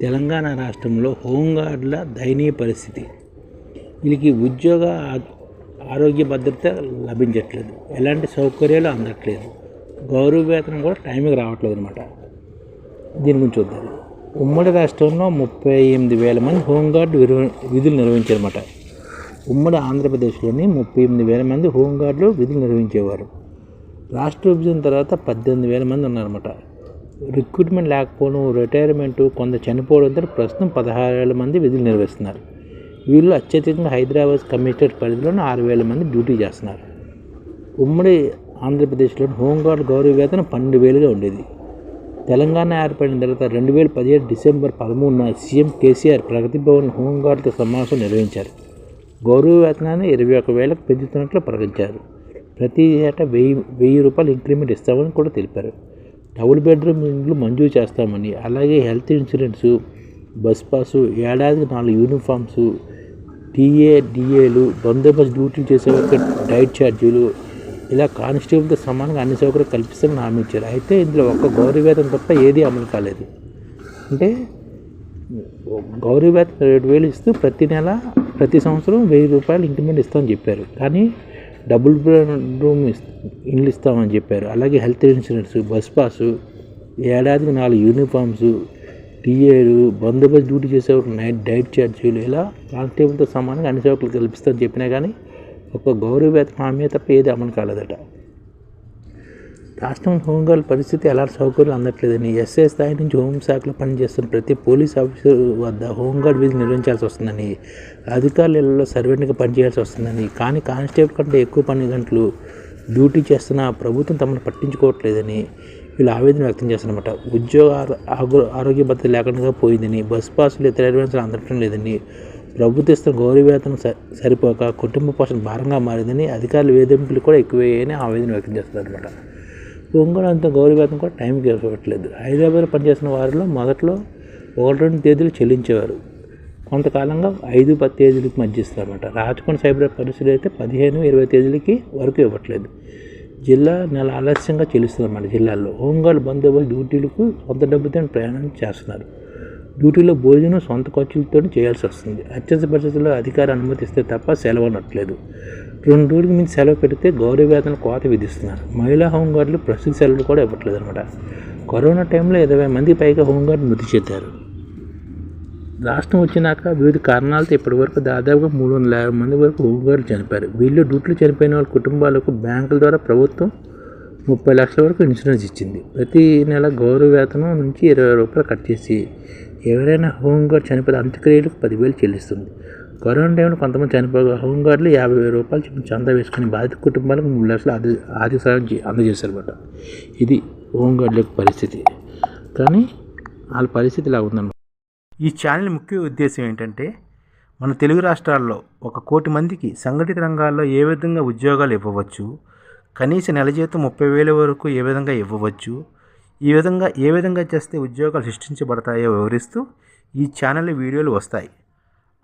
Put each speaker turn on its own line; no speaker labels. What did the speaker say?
తెలంగాణ రాష్ట్రంలో హోంగార్డుల దయనీయ పరిస్థితి. వీళ్ళకి ఉద్యోగ ఆ- ఆరోగ్య భద్రత లభించట్లేదు. ఎలాంటి సౌకర్యాలు అందట్లేదు. గౌరవ వేతనం కూడా టైంకి రావట్లేదు అనమాట దీని గురించి చూద్దాం. ఉమ్మడి రాష్ట్రంలో ముప్పై ఎనిమిది వేల మంది హోంగార్డు విధులు నిర్వహించారన్నమాట. ఉమ్మడి ఆంధ్రప్రదేశ్లోని ముప్పై ఎనిమిది వేల మంది హోంగార్డులు విధులు నిర్వహించేవారు. రాష్ట్ర విభజన తర్వాత పద్దెనిమిది వేల మంది ఉన్నారన్నమాట. రిక్రూట్మెంట్ లేకపోవడం రిటైర్మెంట్ కొంత చనిపోవడంతో ప్రస్తుతం పదహారు వేల మంది విధులు నిర్వహిస్తున్నారు. వీళ్ళు అత్యధికంగా హైదరాబాద్ కమిషనర్ పరిధిలోని ఆరు వేల మంది డ్యూటీ చేస్తున్నారు. ఉమ్మడి ఆంధ్రప్రదేశ్లోని హోంగార్డ్ గౌరవ వేతనం పన్నెండు వేలుగా ఉండేది. తెలంగాణ ఏర్పడిన తర్వాత రెండు వేల పదిహేడు డిసెంబర్ పదమూడున సీఎం కేసీఆర్ ప్రగతి భవన్ హోంగార్డుతో సమావేశం నిర్వహించారు. గౌరవ వేతనాన్ని ఇరవై ఒక వేలకు పెంచుతున్నట్లు ప్రకటించారు. ప్రతి ఏటా వెయ్యి వెయ్యి రూపాయలు ఇంక్రిమెంట్ ఇస్తామని కూడా తెలిపారు. డబుల్ బెడ్రూమ్ ఇండ్లు మంజూరు చేస్తామని అలాగే హెల్త్ ఇన్సూరెన్సు బస్ పాసు ఏడాదికి నాలుగు యూనిఫామ్స్ టీఏ డిఏలు బందోబస్తు డ్యూటీలు చేసే డైట్ ఛార్జీలు ఇలా కానిస్టేబుల్తో సమానంగా అన్ని సౌకర్యాలు కల్పిస్తామని హామీ ఇచ్చారు. అయితే ఇందులో ఒక్క గౌరవ తప్ప ఏదీ అమలు కాలేదు. అంటే గౌరవ వేతనం ఏడు వేలు ఇస్తూ ప్రతి నెల ప్రతి సంవత్సరం వెయ్యి రూపాయలు ఇంక్రిమెంట్ ఇస్తామని చెప్పారు. కానీ డబుల్ బెడ్రూమ్ ఇస్- ఇండ్లు ఇస్తామని చెప్పారు. అలాగే హెల్త్ ఇన్సూరెన్స్ బస్ పాసు ఏడాదికి నాలుగు యూనిఫామ్స్ టీఏలు బందోబస్తు డ్యూటీ చేసేవారు నైట్ డైట్ ఛార్జీలు ఇలా కానిస్టేబుల్తో సమానంగా అన్ని సౌకర్యాలు కల్పిస్తామని చెప్పినా కానీ ఒక గౌరవ వేతనం హామీ తప్ప ఏది అమలు కాలేదట. రాష్ట్రం హోంగార్డ్ పరిస్థితి ఎలాంటి సౌకర్యాలు అందట్లేదని ఎస్ఏ స్థాయి నుంచి హోంశాఖలో పనిచేస్తున్న ప్రతి పోలీస్ ఆఫీసర్ వద్ద హోంగార్డ్ విధి నిర్వహించాల్సి వస్తుందని అధికారుల ఇళ్ళలో సర్వెంట్గా పనిచేయాల్సి వస్తుందని కానీ కానిస్టేబుల్ కంటే ఎక్కువ పని గంటలు డ్యూటీ చేస్తున్న ప్రభుత్వం తమను పట్టించుకోవట్లేదని వీళ్ళు ఆవేదన వ్యక్తం చేస్తున్నమాట ఉద్యోగ ఆరోగ్య భద్రత లేకుండా పోయిందని బస్ పాసులు ఇతర అడ్వాన్సులు అందటం లేదని ప్రభుత్వ ఇస్తున్న స- సరిపోక కుటుంబ పోషణ భారంగా మారిందని అధికారుల వేధింపులు కూడా ఎక్కువయ్యాయని ఆవేదన వ్యక్తం చేస్తున్నారు అనమాట ఒంగోలు అంత గౌరవేతం కూడా టైంకి ఇవ్వట్లేదు. హైదరాబాద్ పనిచేసిన వారిలో మొదట్లో ఒకటి రెండు తేదీలు చెల్లించేవారు. కొంతకాలంగా ఐదు పది తేదీలకు మధ్య ఇస్తారన్నమాట రాచకొండ సైబర్ పరిస్థితులు అయితే పదిహేను ఇరవై తేదీలకి వరకు ఇవ్వట్లేదు. జిల్లా నెల ఆలస్యంగా చెల్లిస్తుందన్నమాట జిల్లాల్లో. హోంగార్డ్ బందోబస్తు డ్యూటీలకు సొంత డబ్బుతో ప్రయాణం చేస్తున్నారు. డ్యూటీలో భోజనం సొంత ఖర్చులతో చేయాల్సి వస్తుంది. అత్యవసర పరిస్థితుల్లో అధికారి అనుమతిస్తే తప్ప సెలవు అనట్లేదు. రెండు రోజులకు మించి సెలవు పెడితే గౌరవ వేతన కోత విధిస్తున్నారు. మహిళా హోంగార్డులు ప్రస్తుత సెలవులు కూడా ఇవ్వట్లేదు అనమాట. కరోనా టైంలో ఇరవై మంది పైగా హోంగార్డు మృతి చెందారు. రాష్ట్రం వచ్చినాక వివిధ కారణాలతో ఇప్పటివరకు దాదాపుగా మూడు వందల యాభై మంది వరకు హోంగార్డులు చనిపోయారు. వీళ్ళు డ్యూటీలు చనిపోయిన వాళ్ళ కుటుంబాలకు బ్యాంకుల ద్వారా ప్రభుత్వం ముప్పై లక్షల వరకు ఇన్సూరెన్స్ ఇచ్చింది. ప్రతి నెల గౌరవ వేతనం నుంచి ఇరవై రూపాయలు కట్ చేసి ఎవరైనా హోంగార్డ్ చనిపోతే అంత్యక్రియలకు పదివేలు చెల్లిస్తుంది. కరోనా టైంలో కొంతమంది చనిపోగా హోంగార్డులు యాభై వేల రూపాయలు చెప్పిన చందా వేసుకుని బాధిత కుటుంబాలకు మూడు లక్షలు ఆర్థిక ఆర్థిక సాయం చే- అందజేశారన్నమాట. ఇది హోంగార్డుల యొక్క పరిస్థితి. కానీ వాళ్ళ పరిస్థితి ఇలా ఉందన్నమాట. ఈ ఛానల్ ముఖ్య ఉద్దేశం ఏంటంటే మన తెలుగు రాష్ట్రాల్లో ఒక కోటి మందికి సంఘటిత రంగాల్లో ఏ విధంగా ఉద్యోగాలు ఇవ్వవచ్చు కనీస నెల జీతం ముప్పై వేల వరకు ఏ విధంగా ఇవ్వవచ్చు ఈ విధంగా ఏ విధంగా చేస్తే ఉద్యోగాలు సృష్టించబడతాయో వివరిస్తూ ఈ ఛానల్ వీడియోలు వస్తాయి.